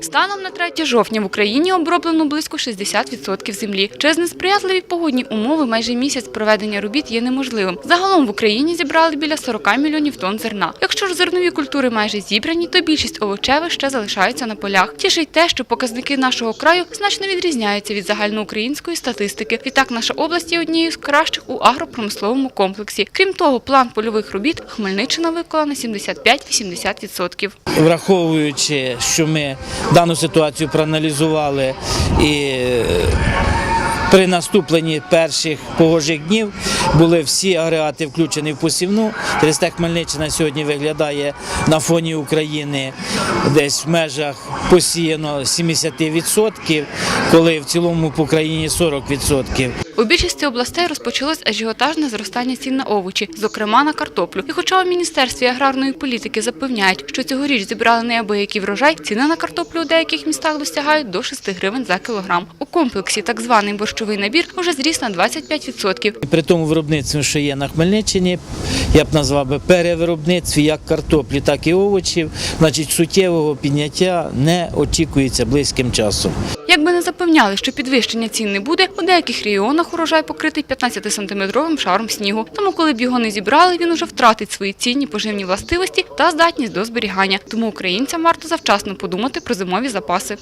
Станом на 3 жовтня в Україні оброблено близько 60% землі. Через несприятливі погодні умови майже місяць проведення робіт є неможливим. Загалом в Україні зібрали біля 40 мільйонів тонн зерна. Якщо ж зернові культури майже зібрані, то більшість овочевих ще залишаються на полях. Тішить те, що показники нашого краю значно відрізняються від загальноукраїнської статистики. Відтак наша область є однією з кращих у агропромисловому комплексі. Крім того, план польових робіт Хмельниччина виконала на 75-80%. враховуючи, що ми дану ситуацію проаналізували і е, при наступленні перших погожих днів були всі агрегати включені в посівну. Через Хмельниччина сьогодні виглядає на фоні України десь в межах посіяно 70%, коли в цілому по Україні 40%. У більшості областей розпочалось ажіотажне зростання цін на овочі, зокрема на картоплю. І хоча у Міністерстві аграрної політики запевняють, що цьогоріч зібрали неабиякий врожай, ціни на картоплю у деяких містах досягають до 6 гривень за кілограм. У комплексі так званий борщовий набір уже зріс на 25%. І При тому виробництві, що є на Хмельниччині, я б назвав би перевиробництві як картоплі, так і овочів, значить суттєвого підняття не очікується близьким часом. Якби не запевняли, що підвищення цін не буде, у деяких регіонах урожай покритий 15-сантиметровим шаром снігу. Тому, коли б його не зібрали, він уже втратить свої цінні поживні властивості та здатність до зберігання. Тому українцям варто завчасно подумати про зимові запаси.